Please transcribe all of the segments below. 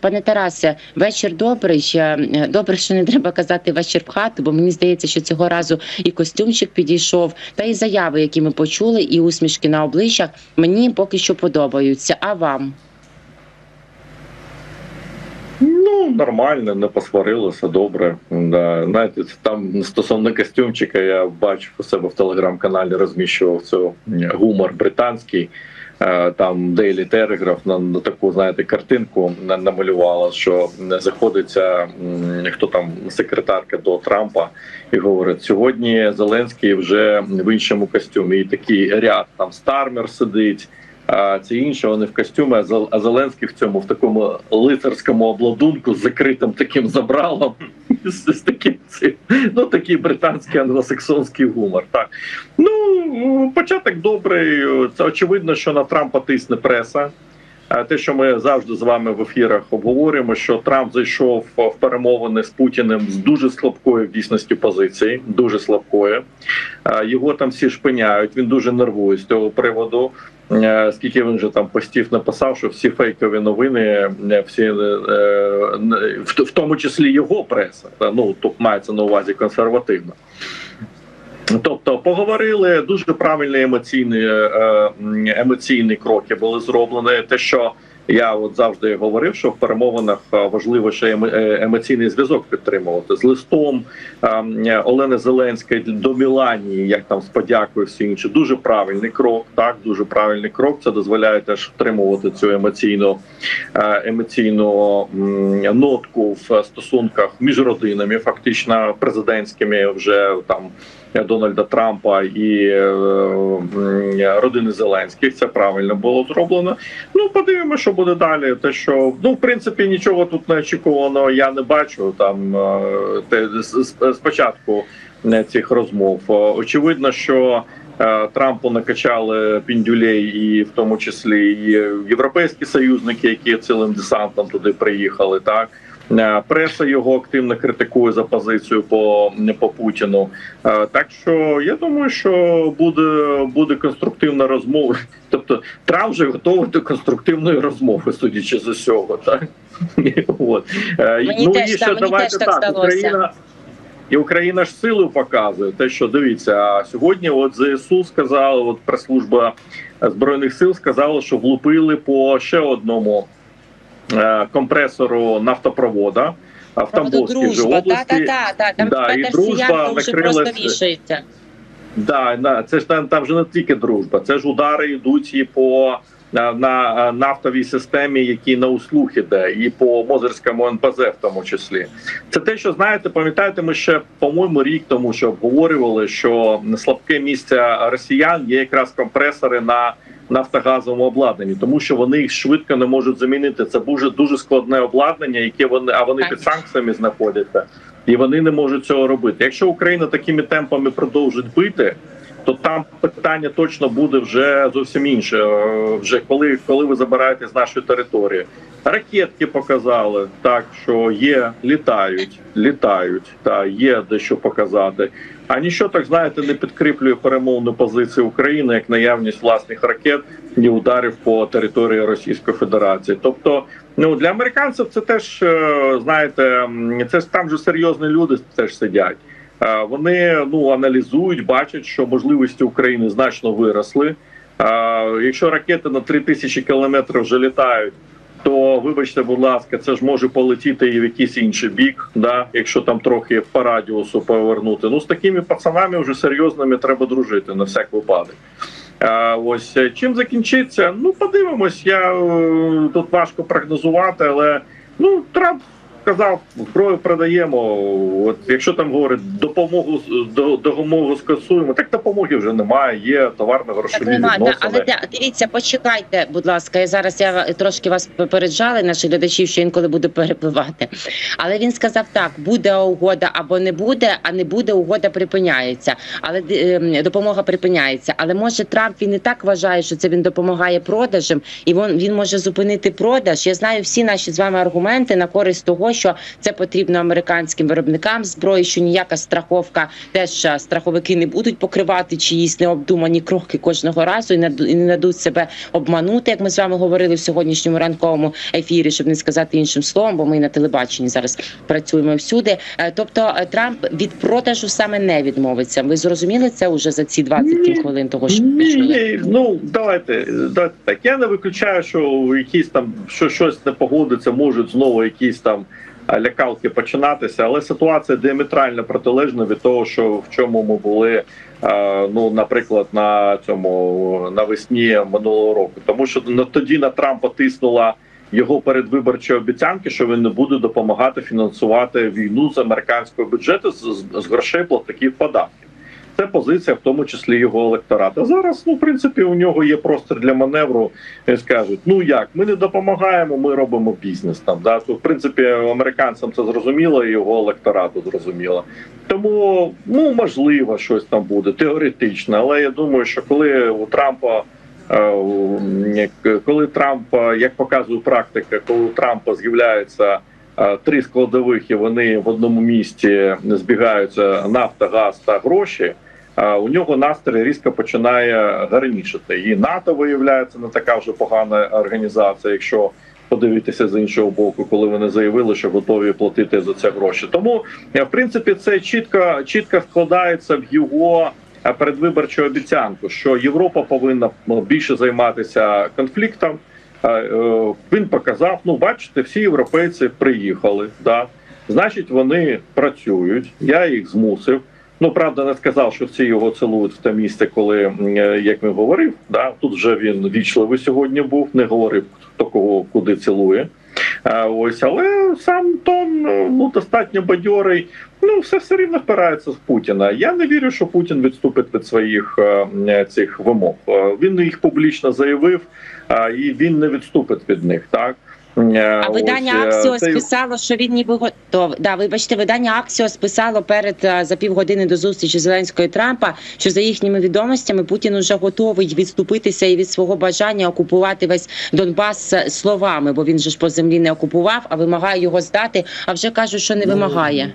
Пане Тарасе, вечір добрий. Е, Добре, що не треба казати вечір в хату, бо мені здається, що цього разу і костюмчик підійшов, та і заяви, які ми почули, і усмішки на обличчях мені поки що подобаються. А вам? Ну, нормально, не посварилися, добре. Да. Знаєте, там стосовно костюмчика, я бачив у себе в телеграм-каналі, розміщував цю гумор британський. Е, Там Daily Telegraph на, на таку, знаєте, картинку намалювала, що заходиться хто там секретарка до Трампа і говорить: сьогодні Зеленський вже в іншому костюмі. І такий ряд там Стармер сидить. А це інше, вони в костюмі, а Зеленський в цьому в такому лицарському обладунку з закритим таким забралом, з, таким ну такий британський англосаксонський гумор. Так ну початок добрий. Це очевидно, що на Трампа тисне преса. Те, що ми завжди з вами в ефірах обговорюємо, що Трамп зайшов в перемовини з Путіним з дуже слабкої в дійсності позиції, дуже слабкої. Його там всі шпиняють. Він дуже нервує з цього приводу. Е, Скільки він вже там постів написав, що всі фейкові новини, е, всі е, е, в тому числі його преса, ну тут мається на увазі консервативна. Тобто поговорили дуже правильні емоційні е, емоційні кроки були зроблені. Те, що я от завжди говорив, що в перемовинах е, важливо ще емо- е, емоційний зв'язок підтримувати з листом е, Олени Зеленської до Міланії, як там з подякою всі інші. Дуже правильний крок. Так, дуже правильний крок. Це дозволяє теж втримувати цю емоційну е, емоційну нотку в стосунках між родинами, фактично президентськими вже там. Дональда Трампа і е, родини Зеленських це правильно було зроблено. Ну подивимося, що буде далі. Те, що ну в принципі нічого тут неочікуваного я не бачу. Там е, те спочатку е, цих розмов. Е, Очевидно, що е, Трампу накачали піндюлей, і в тому числі і європейські союзники, які цілим десантом туди приїхали, так. Е, Преса його активно критикує за позицію по, по Путіну. Е, Так що я думаю, що буде буде конструктивна розмова. Тобто Трамп вже готовий до конструктивної розмови, судячи з усього. Так от Е, Мені теж, та, мені теж так здалося. Україна. І Україна ж силу показує те, що дивіться, а сьогодні от ЗСУ сказали, от прес-служба збройних сил сказала, що влупили по ще одному компресору нафтопровода в Тамбовській вже області. та, та, та. Там Да, і дружба вже накрилась- Да, да, це ж там, там же не тільки дружба, це ж удари йдуть і по на, на е, нафтовій системі, які на услуг іде, і по Мозерському НПЗ в тому числі. Це те, що знаєте, пам'ятаєте, ми ще по-моєму рік тому, що обговорювали, що слабке місце росіян є якраз компресори на нафтогазовому обладнанні, тому що вони їх швидко не можуть замінити. Це дуже дуже складне обладнання, яке вони а вони під санкціями знаходяться, і вони не можуть цього робити. Якщо Україна такими темпами продовжить бити. То там питання точно буде вже зовсім інше. Е, Вже коли, коли ви забираєте з нашої території, ракетки показали так, що є, літають, літають, та є дещо показати. А ніщо так знаєте не підкріплює перемовну позицію України як наявність власних ракет і ударів по території Російської Федерації. Тобто, ну для американців це теж е, знаєте, це ж там же серйозні люди теж сидять. Е, Вони ну аналізують, бачать, що можливості України значно виросли. Е, Якщо ракети на 3000 кілометрів вже літають, то вибачте, будь ласка, це ж може полетіти і в якийсь інший бік, да, якщо там трохи по радіусу повернути. Ну з такими пацанами вже серйозними треба дружити на всяк випадок. А, ось е, чим закінчиться? Ну подивимось. Я е, тут важко прогнозувати, але ну Трамп сказав, зброю продаємо. От якщо там говорить допомогу допомогу скасуємо, так допомоги вже немає. Є товарно-грошові Так немає, да, відносини. але дивіться, почекайте, будь ласка. Я зараз я трошки вас попереджала, наших глядачів, що інколи буду перепливати. Але він сказав так: буде угода або не буде, а не буде угода припиняється. Але е, допомога припиняється. Але може Трамп він і так вважає, що це він допомагає продажем, і він, він може зупинити продаж. Я знаю всі наші з вами аргументи на користь того, того, що це потрібно американським виробникам зброї, що ніяка страховка, теж страховики не будуть покривати чиїсь необдумані кроки кожного разу і не дадуть себе обманути, як ми з вами говорили в сьогоднішньому ранковому ефірі, щоб не сказати іншим словом, бо ми на телебаченні зараз працюємо всюди. Е, Тобто е, Трамп від продажу саме не відмовиться. Ви зрозуміли це уже за ці 27 Ні. хвилин того, що Ні, ні, ну давайте, давайте так. Я не виключаю, що якісь там що щось не погодиться, можуть знову якісь там лякалки починатися, але ситуація діаметрально протилежна від того, що в чому ми були. Ну, наприклад, на цьому навесні минулого року, тому що тоді на Трампа тиснула його передвиборчі обіцянки, що він не буде допомагати фінансувати війну з американського бюджету з, з грошей платників податків. Це позиція, в тому числі його електората. Зараз, ну, в принципі, у нього є простір для маневру. Скажуть: ну як, ми не допомагаємо, ми робимо бізнес там. Да? В принципі, американцям це зрозуміло, і його електорату зрозуміло. Тому ну можливо, щось там буде теоретично, але я думаю, що коли у Трампа. е, Коли Трамп, е, як показує практика, коли у Трампа з'являються е, три складових, і вони в одному місці збігаються нафта, газ та гроші. У нього настрій різко починає гарнішити. І НАТО виявляється не така вже погана організація, якщо подивитися з іншого боку, коли вони заявили, що готові платити за це гроші. Тому е, в принципі це чітко чітко вкладається в його е, передвиборчу обіцянку, що Європа повинна ну, більше займатися конфліктом. Е, Він показав: ну, бачите, всі європейці приїхали. Да? Значить, вони працюють. Я їх змусив. Ну, правда, не сказав, що всі його цілують в те місце, коли е, як він говорив. Да? Тут вже він вічливий сьогодні був, не говорив, хто кого куди цілує. Е, Ось, але сам тон е, ну достатньо бадьорий. Ну, все все рівно впирається в Путіна. Я не вірю, що Путін відступить від своїх е, цих вимог. Він їх публічно заявив, е, і він не відступить від них. Так А видання ось, е, Аксіос це- писало, що він ніби готовий. Да, вибачте, видання Аксіос писало перед е, за півгодини до зустрічі Зеленського і Трампа, що за їхніми відомостями Путін уже готовий відступитися і від свого бажання окупувати весь Донбас е, словами, бо він же ж по землі не окупував, а вимагає його здати. А вже кажуть, що не Ну, вимагає.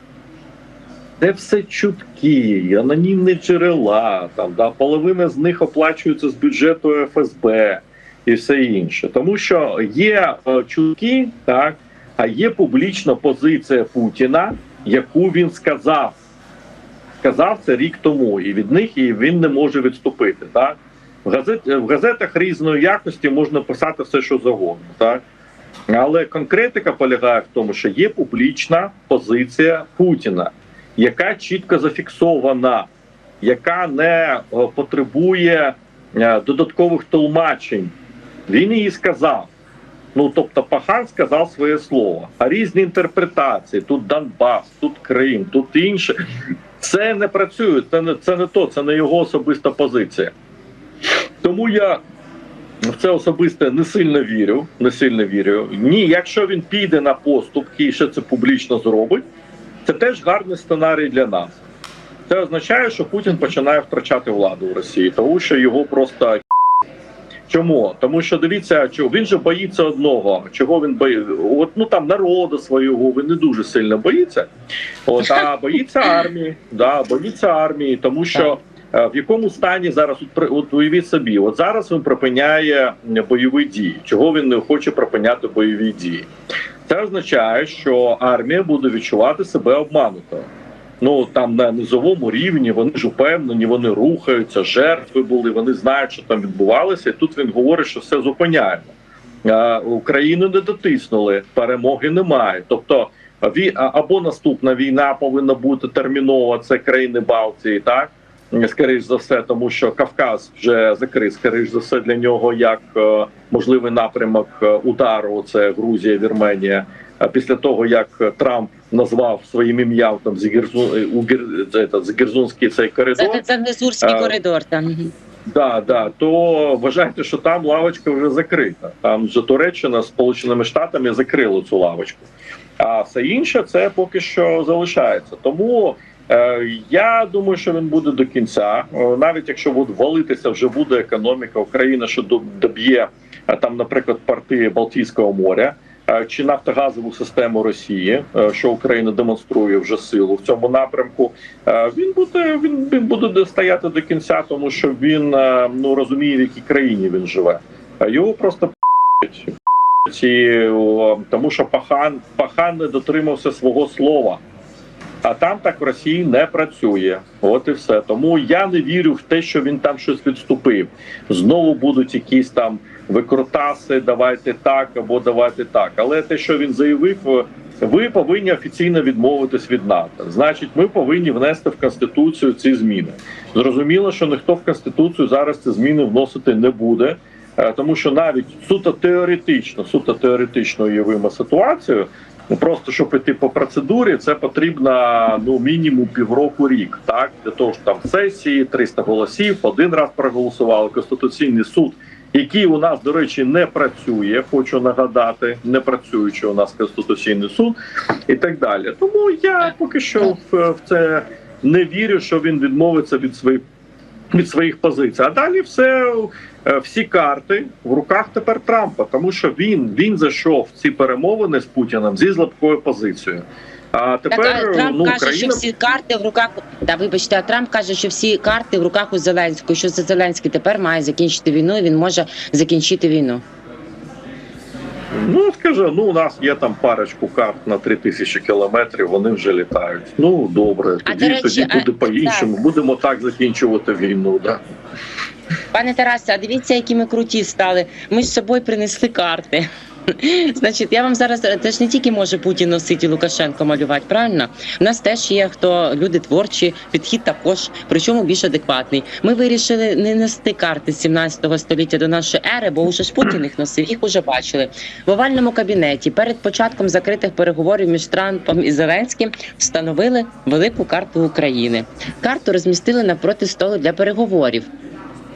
Це все чутки, анонімні джерела. Там да половина з них оплачується з бюджету ФСБ і все інше. Тому що є е, чутки, так а є публічна позиція Путіна, яку він сказав. Сказав це рік тому, і від них і він не може відступити. Так в газет в газетах різної якості можна писати все, що завгодно, так. Але конкретика полягає в тому, що є публічна позиція Путіна, яка чітко зафіксована, яка не е, потребує е, додаткових толмачень. Він її сказав. Ну тобто, Пахан сказав своє слово. А різні інтерпретації: тут Донбас, тут Крим, тут інше. Це не працює. Це не це не то, це не його особиста позиція. Тому я в це особисте не сильно вірю. Не сильно вірю. Ні, якщо він піде на поступки і ще це публічно зробить, це теж гарний сценарій для нас. Це означає, що Путін починає втрачати владу в Росії, тому що його просто Чому? Тому що дивіться, чого він же боїться одного. Чого він боїться? От ну там народу свого він не дуже сильно боїться. От а боїться армії, да, боїться армії, тому що е, в якому стані зараз от, от уявіть собі, от зараз він припиняє бойові дії. Чого він не хоче припиняти бойові дії? Це означає, що армія буде відчувати себе обманутою. Ну там на низовому рівні вони ж упевнені, вони рухаються, жертви були, вони знають, що там відбувалося. І тут він говорить, що все зупиняємо. Україну не дотиснули, перемоги немає. Тобто, або наступна війна повинна бути термінова. Це країни Балтії, так скоріш за все, тому що Кавказ вже закрит, скоріш за все для нього як е, можливий напрямок е, удару. Це Грузія, Вірменія. Після того як Трамп назвав своїм ім'ям там Зігерзун у Гір- це, це, Зігерзунський цей коридор. Це, це Гнезурський А, коридор. Там Да, да, то вважайте, що там лавочка вже закрита. Там вже Туреччина з Сполученими Штатами закрили цю лавочку. А все інше це поки що залишається. Тому е, я думаю, що він буде до кінця. Е, навіть якщо буде валитися, вже буде економіка Україна, що до- доб'є е, там, наприклад, порти Балтійського моря. Е, чи нафтогазову систему Росії, е, що Україна демонструє вже силу в цьому напрямку. Е, Він буде він, він буде стояти до кінця, тому що він ну розуміє, в якій країні він живе. Його просто. Ці, тому що пахан пахан не дотримався свого слова. А там так в Росії не працює. От і все. Тому я не вірю в те, що він там щось відступив. Знову будуть якісь там викрутаси, давайте так або давайте так. Але те, що він заявив, ви повинні офіційно відмовитись від НАТО. Значить, ми повинні внести в конституцію ці зміни. Зрозуміло, що ніхто в конституцію зараз ці зміни вносити не буде. Е, Тому що навіть суто теоретично, суто теоретично уявимо ситуацію. Ну, Просто щоб іти по процедурі, це потрібно ну мінімум півроку рік. Так для того ж там сесії 300 голосів, один раз проголосували конституційний суд, який у нас до речі не працює. Хочу нагадати, не працюючи у нас конституційний суд і так далі. Тому я поки що в, в це не вірю, що він відмовиться від своїх від своїх позицій. А далі все е, всі карти в руках тепер Трампа, тому що він він зайшов в ці перемовини з Путіним зі слабкою позицією. А тепер так, а Трамп ну, каже, Україна що всі карти в руках. Да, вибачте, а Трамп каже, що всі карти в руках у Зеленського. Що Зеленський тепер має закінчити війну. і Він може закінчити війну. ну скаже, ну у нас є там парочку карт на 3000 кілометрів. Вони вже літають. Ну добре, тоді речі, тоді а, буде по-іншому. Будемо так закінчувати війну. Да. Пане Тарасе, а дивіться, які ми круті стали. Ми з собою принесли карти. Значить, я вам зараз це ж не тільки може Путін носити і Лукашенко малювати, правильно? У нас теж є хто люди творчі, підхід також, причому більш адекватний. Ми вирішили не нести карти з 17 століття до нашої ери, бо уже ж Путін їх носив, їх уже бачили. В овальному кабінеті перед початком закритих переговорів між Трампом і Зеленським встановили велику карту України. Карту розмістили навпроти столу для переговорів.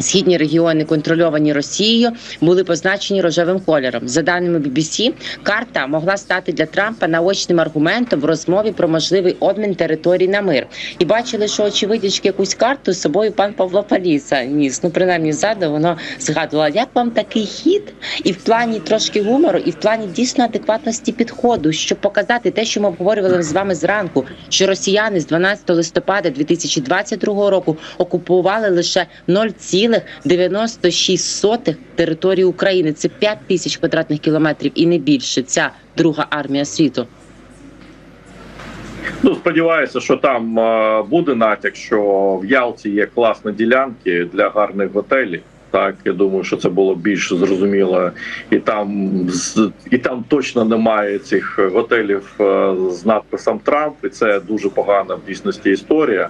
Східні регіони, контрольовані Росією, були позначені рожевим кольором. За даними BBC, карта могла стати для Трампа наочним аргументом в розмові про можливий обмін територій на мир. І бачили, що очевидячки якусь карту з собою пан Павло Паліса ніс. Ну принаймні ззаду воно згадувало, як вам такий хід, і в плані трошки гумору, і в плані дійсно адекватності підходу, щоб показати те, що ми обговорювали з вами зранку, що росіяни з 12 листопада 2022 року окупували лише 0,96 території України. Це 5 тисяч квадратних кілометрів і не більше. Ця друга армія світу. Ну, сподіваюся, що там буде натяк, що в Ялті є класні ділянки для гарних готелів. Так, я думаю, що це було більш зрозуміло, і там і там точно немає цих готелів з надписом Трамп, і це дуже погана в дійсності історія.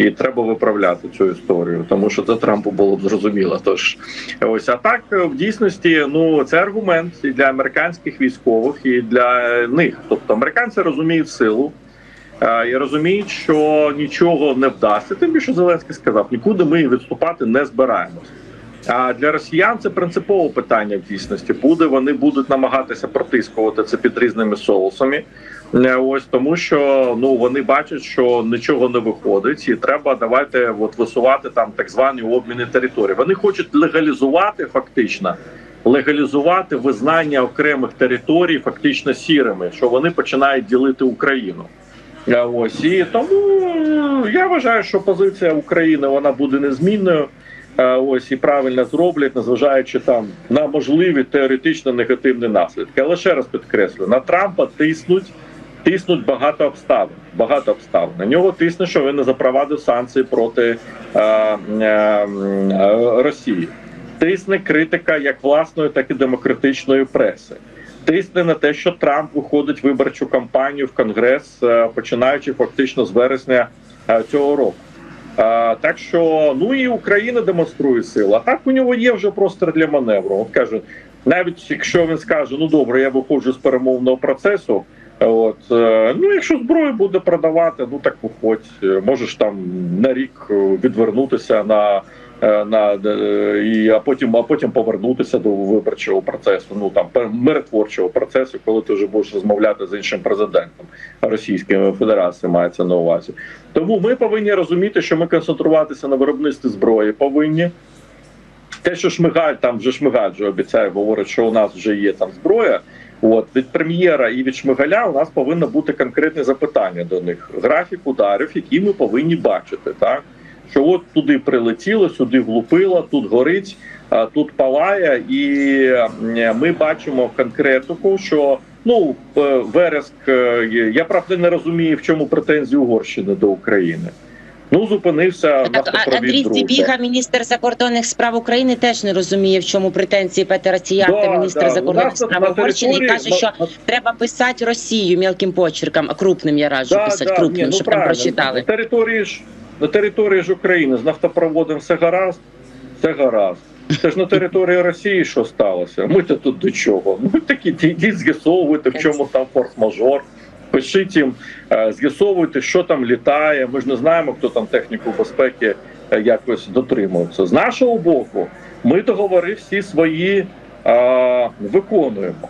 І треба виправляти цю історію, тому що це Трампу було б зрозуміло. Тож ось а так е, в дійсності, ну це аргумент і для американських військових, і для них. Тобто американці розуміють силу. Е, і розуміють, що нічого не вдасться. Тим більше Зеленський сказав, нікуди ми відступати не збираємось. А для росіян це принципове питання в дійсності. Буде вони будуть намагатися протискувати це під різними соусами. Е, Ось тому, що ну вони бачать, що нічого не виходить, і треба давайте от висувати там так звані обміни територій. Вони хочуть легалізувати фактично. Легалізувати визнання окремих територій фактично сірими, що вони починають ділити Україну. Е, Ось і тому е, я вважаю, що позиція України вона буде незмінною. Ось і правильно зроблять, незважаючи там на можливі теоретично негативні наслідки. Але ще раз підкреслю: на Трампа тиснуть, тиснуть багато обставин. Багато обставин. На нього тисне, що він не запровадив санкції проти е, е, Росії. Тисне критика як власної, так і демократичної преси тисне на те, що Трамп виходить в виборчу кампанію в Конгрес, е, починаючи фактично з вересня е, цього року. Е, Так що ну і Україна демонструє силу. А так у нього є вже простір для маневру. От каже, навіть якщо він скаже, ну добре, я виходжу з перемовного процесу. От е, ну, якщо зброю буде продавати, ну так виходь. Можеш там на рік відвернутися на е, на е, і а потім, а потім повернутися до виборчого процесу. Ну там миротворчого процесу, коли ти вже будеш розмовляти з іншим президентом Російської Федерації, мається на увазі. Тому ми повинні розуміти, що ми концентруватися на виробництві зброї повинні. Те, що Шмигаль там вже Шмигаль вже обіцяє, говорить, що у нас вже є там зброя. От від прем'єра і від Шмигаля у нас повинно бути конкретне запитання до них: графік ударів, які ми повинні бачити, так? Що от туди прилетіло, сюди влупило, тут горить, тут палає, і ми бачимо конкретику, що ну е, Вереск, е, я правда не розумію, в чому претензії Угорщини до України. Ну зупинився нафтопровід Андрій «Дружба». Міністр закордонних справ України, теж не розуміє, в чому претензії Петера Ціянта, Да, міністра да. Закордонних справ Угорщини, і каже, що на- треба писати Росію мілким почерком, а крупним я раджу Да, писати да, крупним, ні, ну, щоб там прочитали. На території ж на території ж України з нафтопроводом все гаразд, все гаразд. Це ж на території Росії що сталося? Ми то тут до чого? Ну такі йдіть з'ясовуйте, в чому там форс-мажор. Пишіть їм, е, з'ясовуйте, що там літає. Ми ж не знаємо, хто там техніку безпеки е, якось дотримується. З нашого боку, ми договори всі свої е, виконуємо.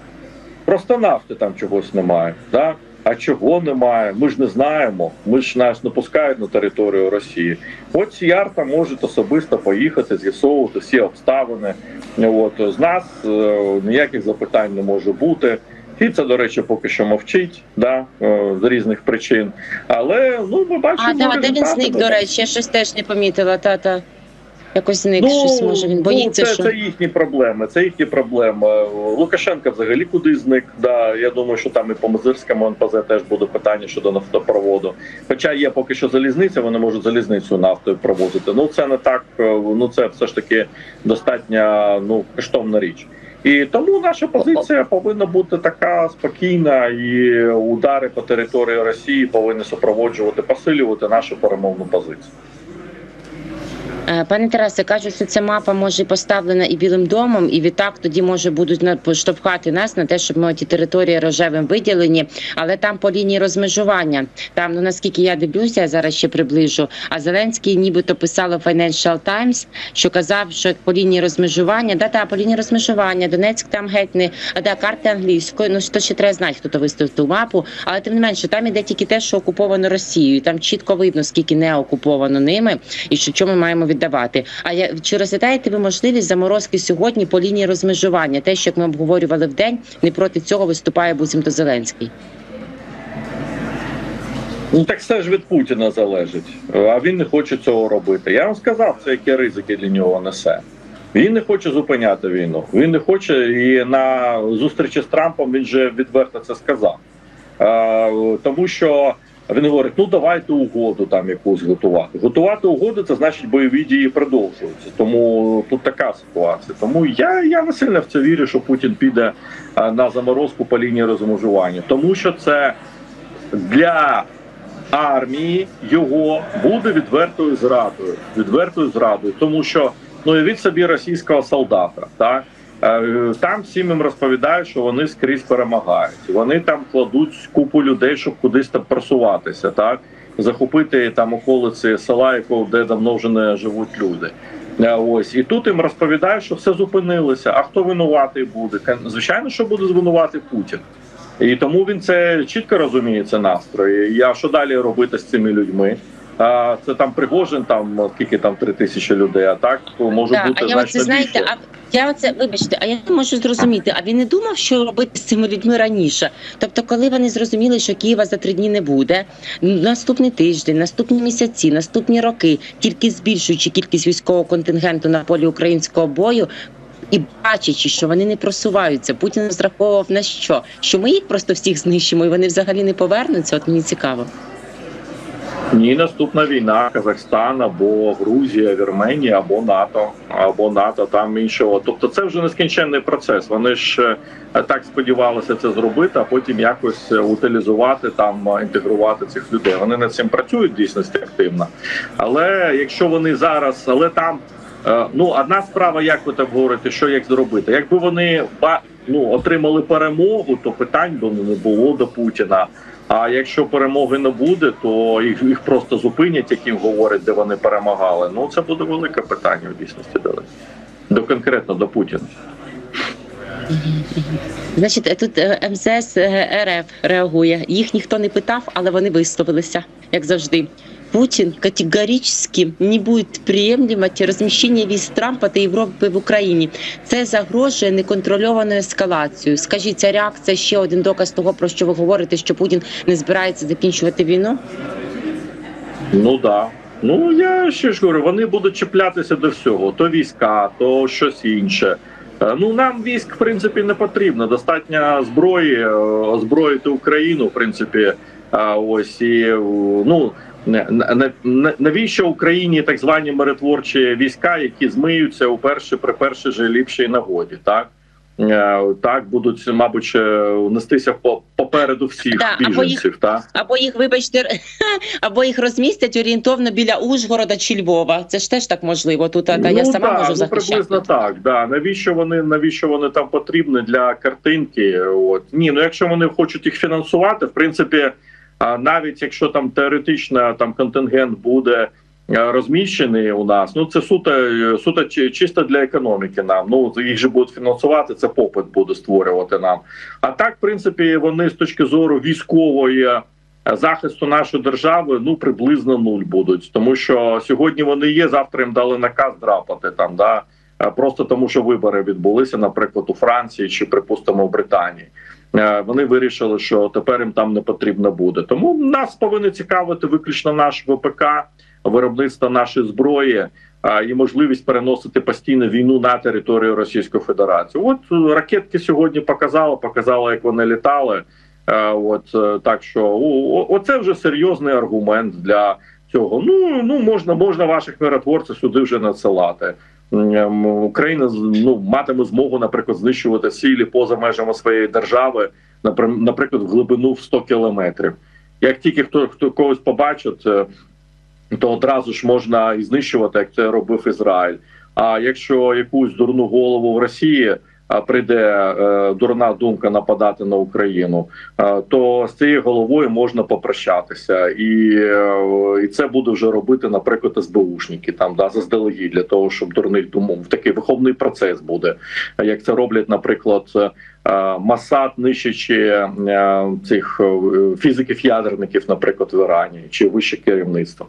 Просто нафти там чогось немає. Да? А чого немає? Ми ж не знаємо. Ми ж нас не пускають на територію Росії. От Сіярта може особисто поїхати, з'ясовувати всі обставини. От з нас е, ніяких запитань не може бути. І це, до речі, поки що мовчить, да, е, з різних причин. Але ну ми бачимо. А, да, де він зник, до речі, я щось теж не помітила, тата. Якось зник, щось може він боїться, ну, це, що. це їхні проблеми. Це їхні проблеми. Лукашенко взагалі куди зник. Да, я думаю, що там і по Мозирському НПЗ теж буде питання щодо нафтопроводу. Хоча є поки що залізниця, вони можуть залізницю нафтою провозити. Ну це не так. е, Ну це все ж таки достатньо ну коштовна річ. І тому наша позиція повинна бути така спокійна, і удари по території Росії повинні супроводжувати, посилювати нашу перемовну позицію. Е, Пане Тарасе, кажуть, що ця мапа може поставлена і білим домом, і відтак тоді може будуть поштовхати нас на те, щоб ми ті території рожевим виділені, але там по лінії розмежування. Там, ну наскільки я дивлюся, зараз ще приближу. А Зеленський нібито писало Financial Times, що казав, що по лінії розмежування, да, та по лінії розмежування, Донецьк там геть не да, карти англійською. Ну то ще треба знати, хто то виставив ту мапу. Але тим не менше, там іде тільки те, що окуповано Росією. Там чітко видно, скільки не окуповано ними, і що чому маємо віддавати. А я чи розглядаєте ви можливість заморозки сьогодні по лінії розмежування? Те, що як ми обговорювали в день, не проти цього виступає буцімто Зеленський. Ну так все ж від Путіна залежить, а він не хоче цього робити. Я вам сказав, це які ризики для нього несе. Він не хоче зупиняти війну. Він не хоче, і на зустрічі з Трампом він же відверто це сказав. Тому що він говорить: ну давайте угоду там якусь готувати. Готувати угоду це значить бойові дії продовжуються. Тому тут така ситуація. Тому я, я не сильно в це вірю, що Путін піде на заморозку по лінії розмежування, тому що це для армії його буде відвертою зрадою. Відвертою зрадою, тому що ну уявіть собі російського солдата, так. Е, Там всім їм розповідають, що вони скрізь перемагають. Вони там кладуть купу людей, щоб кудись там просуватися, так захопити там околиці села, якого де давно вже не живуть люди. Е, Ось і тут їм розповідають, що все зупинилося. А хто винуватий буде? Звичайно, що буде звинувати Путін. І тому він це чітко розуміє, це настрої. А що далі робити з цими людьми? А це там Пригожин, там скільки там три тисячі людей. А так може Так, бути а я значно оце знаєте, більше. а я оце вибачте, а я не можу зрозуміти. А він не думав, що робити з цими людьми раніше. Тобто, коли вони зрозуміли, що Києва за три дні не буде, наступний тиждень, наступні місяці, наступні роки, тільки збільшуючи кількість військового контингенту на полі українського бою. І бачачи, що вони не просуваються, Путін розраховував на що? Що ми їх просто всіх знищимо, і вони взагалі не повернуться. От мені цікаво. Ні, наступна війна Казахстан або Грузія, Вірменія, або НАТО, або НАТО там іншого. Тобто, це вже нескінченний процес. Вони ж е, так сподівалися це зробити, а потім якось е, утилізувати там, е, інтегрувати цих людей. Вони над цим працюють дійсності активно. Але якщо вони зараз, але там ну одна справа, як ви так говорите, що як зробити? Якби вони ну, отримали перемогу, то питань би не було до Путіна. А якщо перемоги не буде, то їх, їх просто зупинять, яким говорять, де вони перемагали. Ну це буде велике питання в дійсності дали. До конкретно до Путіна. Значить, тут е, МЗС е, РФ реагує. Їх ніхто не питав, але вони висловилися, як завжди. Путин категорически не будет приемлемать розміщення військ Трампа та Європи в Україні. Це загрожує неконтрольованою ескалацією. Скажіть, ця реакція ще один доказ того, про що ви говорите, що Путін не збирається закінчувати війну? Ну да. Ну я ще ж говорю, вони будуть чіплятися до всього: то війська, то щось інше. Е, Ну нам військ в принципі не потрібно. Достатньо зброї, е, озброїти Україну, в принципі, а ось і е, ну. Навіщо Україні так звані миротворчі війська, які змиються у перші при першій же ліпшій нагоді, так Е, так будуть, мабуть, нестися по попереду всіх Да, або їх- біженців. Так Або їх, вибачте, або їх розмістять орієнтовно біля Ужгорода чи Львова. Це ж теж так можливо. Тут та я сама да, можу ну, захищати. приблизно так. Да. Навіщо вони навіщо вони там потрібні для картинки? От ні, ну якщо вони хочуть їх фінансувати, в принципі, а, навіть якщо там теоретично там контингент буде е, розміщений у нас, ну це суто суто чи- чисто для економіки. Нам ну їх же будуть фінансувати. Це попит буде створювати нам. А так, в принципі, вони з точки зору військової. е, Захисту нашої держави ну приблизно нуль будуть, тому що сьогодні вони є. Завтра їм дали наказ драпати там, да е, просто тому, що вибори відбулися, наприклад, у Франції чи припустимо в Британії. Е, Вони вирішили, що тепер їм там не потрібно буде. Тому нас повинен цікавити виключно наш ВПК, виробництво нашої зброї а, і можливість переносити постійно війну на територію Російської Федерації. От е, ракетки сьогодні показали, показали, як вони літали. Е, От е, так що оце вже серйозний аргумент для цього. Ну ну можна можна ваших миротворців сюди вже надсилати. Ем, Україна ну матиме змогу, наприклад, знищувати цілі поза межами своєї держави, наприклад, в глибину в 100 кілометрів. Як тільки хто хто когось побачить, е, то одразу ж можна і знищувати, як це робив Ізраїль. А якщо якусь дурну голову в Росії прийде е, дурна думка нападати на Україну, то з цією головою можна попрощатися, і, е, і це буде вже робити, наприклад, СБУшники там да заздалегідь для того, щоб дурних думок такий виховний процес буде, як це роблять, наприклад. е, Масад нищачи цих фізиків-ядерників, наприклад, в Ірані чи вище керівництво.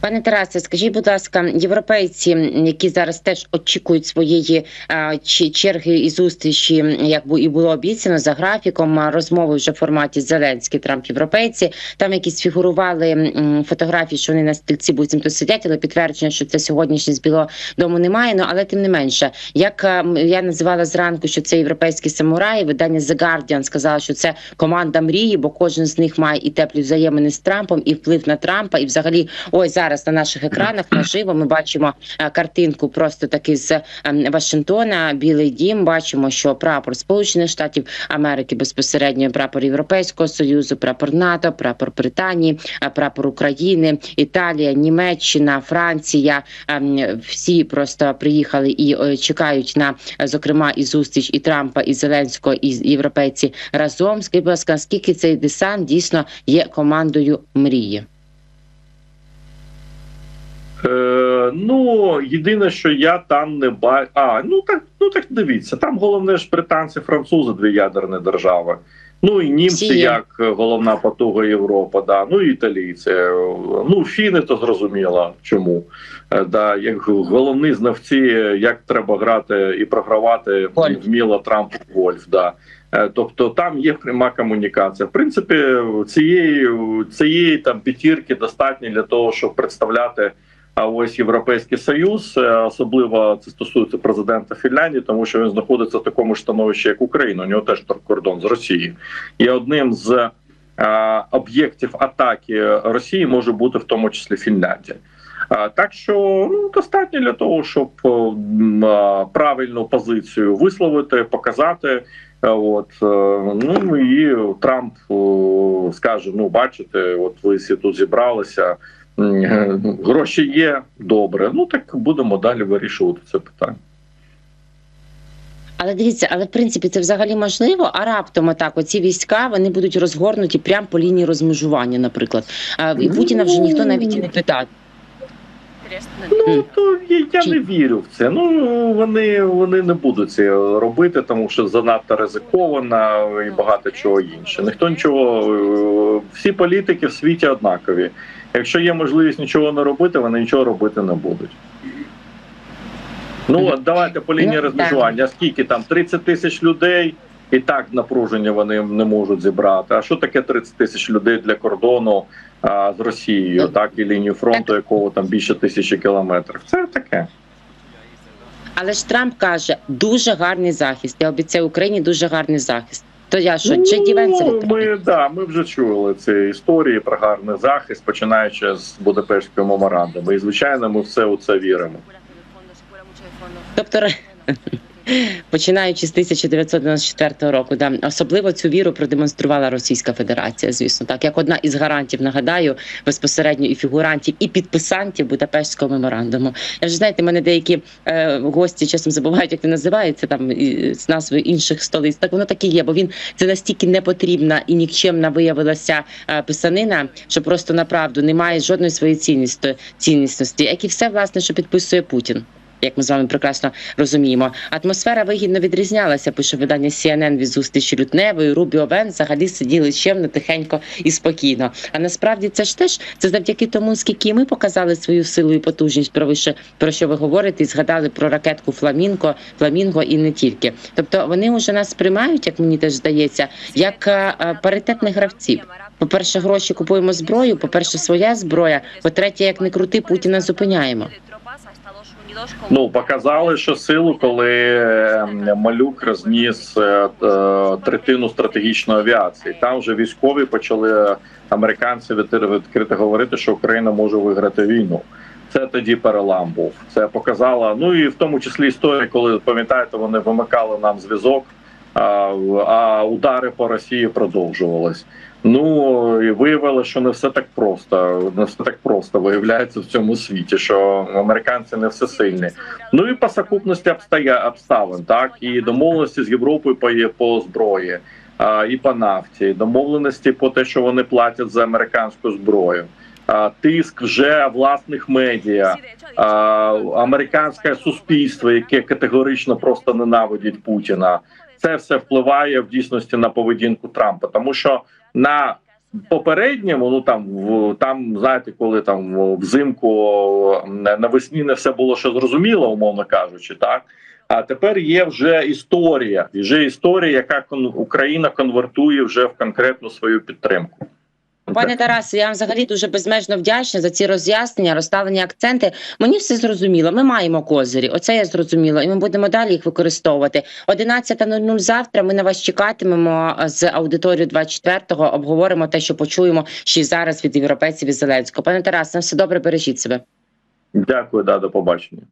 Пане Тарасе, скажіть, будь ласка, європейці, які зараз теж очікують своєї а, чи- черги і зустрічі, як і було обіцяно за графіком розмови вже в форматі Зеленський Трамп європейці. Там якісь фігурували фотографії, що вони на стільці буцімто сидять, але підтвердження, що це сьогоднішнє з Білого Дому немає. Ну але тим не менше, як я називала зранку, що це європейські самураї, видання The Guardian сказало, що це команда мрії, бо кожен з них має і теплі взаємини з Трампом, і вплив на Трампа, і взагалі, ось зараз на наших екранах наживо ми бачимо е, картинку просто таки з ем, Вашингтона. Білий дім. Бачимо, що прапор Сполучених Штатів Америки безпосередньо прапор Європейського союзу, прапор НАТО, прапор Британії, е, прапор України, Італія, Німеччина, Франція. ем, Всі просто приїхали і е, чекають на зокрема і зустріч і Трампа, і Зеленського, і європейці разом. Скажіть, будь ласка, наскільки цей десант дійсно є командою мрії? Е, ну, єдине, що я там не бачу. А, ну так, ну так дивіться. Там головне ж британці, французи, дві ядерні держави. Ну і німці, Всі як е, головна потуга Європи, да. ну і італійці. Ну, фіни то зрозуміло, чому. Е, Да, як головні знавці, як треба грати і програвати Гольф. вміло Трамп в гольф. Да. Е, Тобто там є пряма комунікація. В принципі, цієї, цієї там п'ятірки достатньо для того, щоб представляти а ось Європейський Союз, е, особливо це стосується президента Фінляндії, тому що він знаходиться в такому ж становищі, як Україна. У нього теж кордон з Росією. І одним з е, об'єктів атаки Росії може бути в тому числі Фінляндія. Так що ну, достатньо для того, щоб е, правильну позицію висловити, показати. От ну і Трамп скаже: ну, бачите, от ви всі тут зібралися. Гроші є добре. Ну так будемо далі вирішувати це питання. Але дивіться, але в принципі це взагалі можливо. А раптом отак, оці війська вони будуть розгорнуті прямо по лінії розмежування, наприклад. А, і Путіна вже ніхто навіть і не питає. Ну то я, я не вірю в це. Ну вони, вони не будуть це робити, тому що занадто ризиковано і багато чого інше. Ніхто нічого, всі політики в світі однакові. Якщо є можливість нічого не робити, вони нічого робити не будуть. Ну от давайте по лінії Ну, розмежування. Скільки там 30 тисяч людей, і так напруження вони не можуть зібрати. А що таке 30 тисяч людей для кордону а, з Росією, Ну, так і лінію фронту, якого там більше тисячі кілометрів? Це таке. Але ж Трамп каже, дуже гарний захист. Я обіцяю Україні дуже гарний захист. То я що, чи Венс Ну, ми, да, ми вже чули ці історії про гарний захист, починаючи з Будапештського меморандуму. І звичайно, ми все у це віримо. Тобто, починаючи з 1994 року, да, особливо цю віру продемонструвала Російська Федерація, звісно, так як одна із гарантів, нагадаю, безпосередньо і фігурантів, і підписантів Будапештського меморандуму. Я вже знаєте, мене деякі е, гості часом забувають, як він називається там і, з назвою інших столиць. Так воно так і є, бо він це настільки непотрібна і нікчемна виявилася е, писанина, що просто направду немає жодної своєї цінності, цінності, як і все власне, що підписує Путін. Як ми з вами прекрасно розуміємо, атмосфера вигідно відрізнялася. Пише видання CNN від зустрічі Лютневої, Рубіо Вен взагалі сиділи чемно, тихенько і спокійно. А насправді це ж теж це завдяки тому, скільки ми показали свою силу і потужність про вище про що ви говорите, і згадали про ракетку Фламінго, Фламінго і не тільки. Тобто вони вже нас сприймають, як мені теж здається, як е, е, паритетних гравців. По-перше, гроші купуємо зброю. По-перше, своя зброя. По-третє, як не крути, Путіна зупиняємо. Ну показали, що силу, коли е, малюк розніс е, е, третину стратегічної авіації. Там вже військові почали американці відкрито говорити, що Україна може виграти війну. Це тоді перелам був. Це показало. Ну і в тому числі історія, коли пам'ятаєте, вони вимикали нам зв'язок, а, а удари по Росії продовжувались. Ну і виявили, що не все так просто. Не все так просто виявляється в цьому світі, що американці не всесильні. Ну і по сукупності обставин, так і домовленості з Європою по по зброї, а, і по нафті, домовленості по те, що вони платять за американську зброю. Тиск вже власних медіа, американське суспільство, яке категорично просто ненавидить Путіна. Це все впливає в дійсності на поведінку Трампа, тому що на попередньому, ну там в там, знаєте, коли там взимку навесні не все було ще зрозуміло, умовно кажучи, так. А тепер є вже історія, вже історія, яка кон- Україна конвертує вже в конкретну свою підтримку. Пане Тарасе, я вам взагалі дуже безмежно вдячна за ці роз'яснення, розставлені акценти. Мені все зрозуміло. Ми маємо козирі. Оце я зрозуміла, і ми будемо далі їх використовувати. 11.00 завтра. Ми на вас чекатимемо з аудиторією 24-го, Обговоримо те, що почуємо ще й зараз від європейців і Зеленського. Пане Тарасе, все добре, бережіть себе. Дякую, да, до побачення.